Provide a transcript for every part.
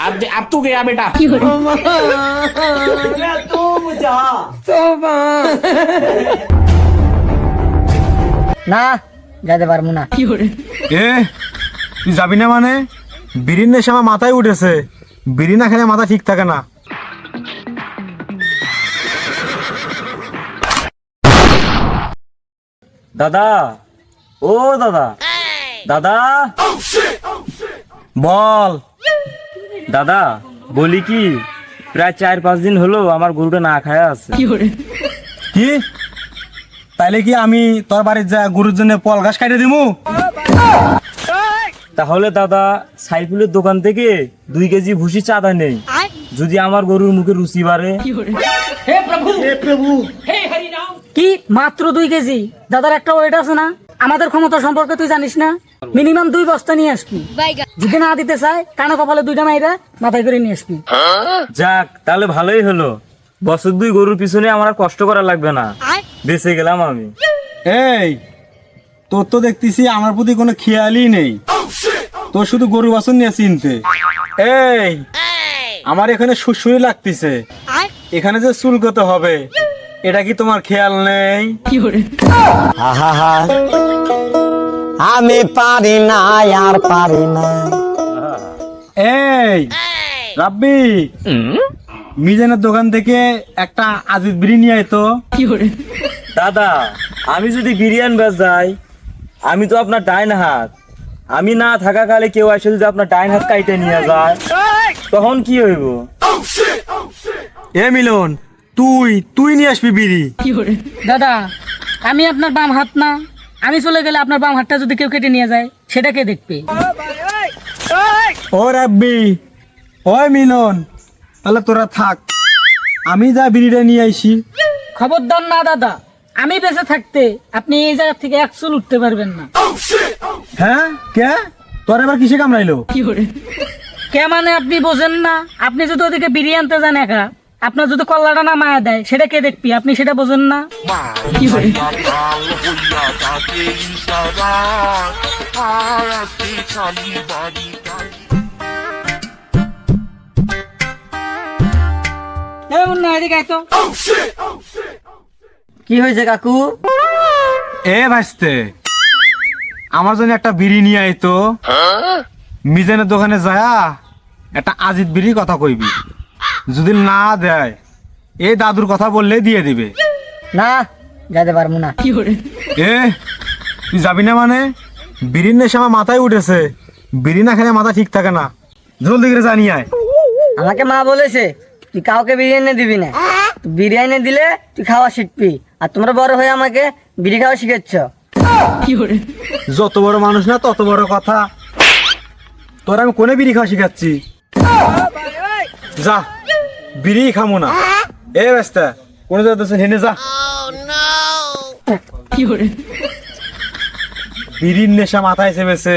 अब अब तू गया बेटा না যাইতে পারবো না এ তুই যাবি না মানে বিড়ির নেশা আমার মাথায় উঠেছে বিড়ি না খেলে মাথা ঠিক থাকে না দাদা ও দাদা দাদা বল। দাদা বলি কি? প্রায় চার পাঁচ দিন হলো আমার গরুটা না খায়া আছে। কি তাইলে কি আমি তোর বাড়ির যা গরুর জন্য পল ঘাস কাটে দিমু? তাহলে দাদা সাইফুলের দোকান থেকে দুই কেজি ভুসি চাঁদা নেই। যদি আমার গরুর মুখে রুচি বাড়ে। কি? মাত্র দুই কেজি? দাদার একটা ওয়েট আছে না? আমাদের ক্ষমতা সম্পর্কে তুই জানিস না? মিনিমাম দুই বস্তা নিয়ে আসবি। যদি না দিতে চায় কানে কপালে দুইটা মাইরা মাথায় করে নিয়ে আসবি। যাক তাহলে ভালোই হলো। বছর দুই গরুর পিছনে আমার আর কষ্ট করা লাগবে না। বেঁচে গেলাম আমি। এই তোর তো দেখতেছি আমার প্রতি কোনো খেয়ালই নেই। তোর শুধু গরু বাছুর নিয়ে চিনতে। এই আমার এখানে সুসুরি লাগতেছে। এখানে যে চুলকতে হবে এটা কি তোমার খেয়াল নেই? কি আহা আমি পারি না আর পারি না। এই রাব্বি মিজানের দোকান থেকে একটা আজিজ বিড়ি নিয়ে আয় তো। দাদা আমি যদি বিরিয়ানি বেচ যাই আমি তো আপনার ডাইন হাত। আমি না থাকা কালে কেউ আসে যদি আপনার ডাইন হাত কাইটে নিয়ে যায় তখন কি হইব? এ মিলন তুই তুই নিয়ে আসবি বিড়ি। দাদা আমি আপনার বাম হাত না। আমি চলে গেলে আপনার বাম হাতটা যদি কেউ কেটে নিয়ে যায় সেটা কে দেখবে? ও রাব্বি ওই মিলন তাহলে তোরা থাক। আমি যা বিড়িটা নিয়ে আইছি। খবরদার না দাদা। আমি বেঁচে থাকতে আপনি এই জায়গা থেকে এক চুল উঠতে পারবেন না। হ্যাঁ? কে? তোর এবার কিসে কামড়াইলো? কে মানে আপনি বোঝেন না। আপনি যদি ওদিকে বিরিয়ানি আনতে যান একা আপনার যদি কল্লাটা না মায়া দেয় সেটা কে দেখবি? আপনি সেটা বোঝেন না। কি হয়েছে কাকু? এ ভাসতে আমার জন্য একটা বিড়ি নিয়ে আইতো মিজানের দোকানে যায়া একটা আজিত বিড়ির কথা কইবি। যদি না দেয় এই দাদুর কথা বললে দিয়ে দিবে। না যাইতে পারব না। এ তুই যাবি না মানে? বিড়ির নেশা আমার মাথায় উঠেছে। বিড়ি না খেলে মাথা ঠিক থাকে না। জলদি করে জানি আয়। আমাকে মা বলেছে তুই কাউকে বিরিয়ানি দিবি না। তুই বিরিয়ানি দিলে তুই খাওয়া শিখবি। আর তোমরা বড় হয়ে আমাকে বিড়ি খাওয়া শিখেছ। যত বড় মানুষ না তত বড় কথা। তোর আমি কোনে বিড়ি খাওয়া শিখাচ্ছি? যা বিড়ি খামো না। এ ব্যস্তা। কোনে যাচ্ছে হেনে যা। বিড়ির নেশা মাথায় চেপেছে।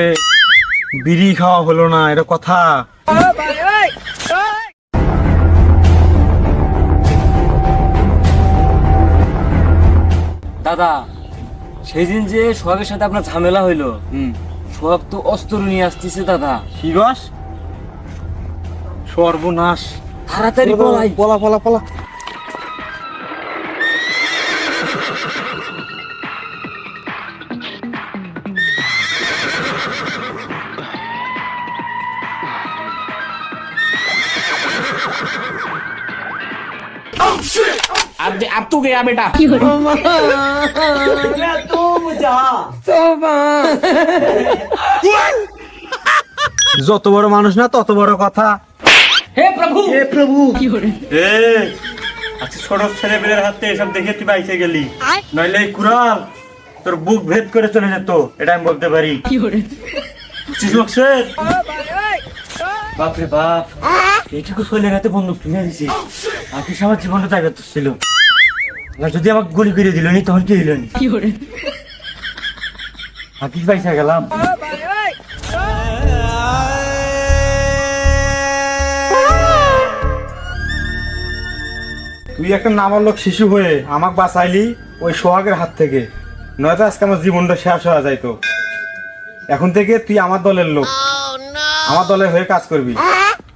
বিড়ি খাওয়া হলো না এটা কথা। দাদা সেই দিন যে সোহাগের সাথে আপনার ঝামেলা হইল সোহাগ তো অস্ত্র নিয়ে আসতেছে দাদা। কি সর্বনাশ। তাড়াতাড়ি পলাই। পলা পলা পলা। अब अब तू गया बेटा যত বড় মানুষ না তত বড় কথা হে প্রভু এ প্রভু এ আচ্ছা ছোট ছেলে পেলের হাতে এসব দেখে তুই বাইসে গেলি নইলে এই কুড়াল তোর বুক ভেদ করে চলে যেত এটা আমি বলতে পারি চিজমকসের বাপরে বাপ এইটুকু শৈলের হাতে বন্দুক তুলে দিছি আগে আমার জীবনটা জায়গা তো ছিল আর যদি আমাকে গুলি করে দিল নি তখন কি হইল নি? আগে পয়সা গেলাম? তুই একটা নাবালক শিশু হয়ে আমাকে বাঁচাইলি ওই সোহাগের হাত থেকে। নয়তো আজকে আমার জীবনটা শেষ হয়ে যাইতো। এখন থেকে তুই আমার দলের লোক। আমার দলের হয়ে কাজ করবি।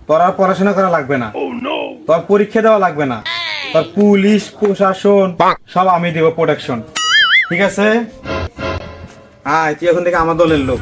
তোর আর পড়াশোনা করা লাগবে না। তোর পরীক্ষা দেওয়া লাগবে না। তার পুলিশ প্রশাসন সব আমি দেব প্রোটেকশন ঠিক আছে? আয় তুই এখন থেকে আমার দলের লোক।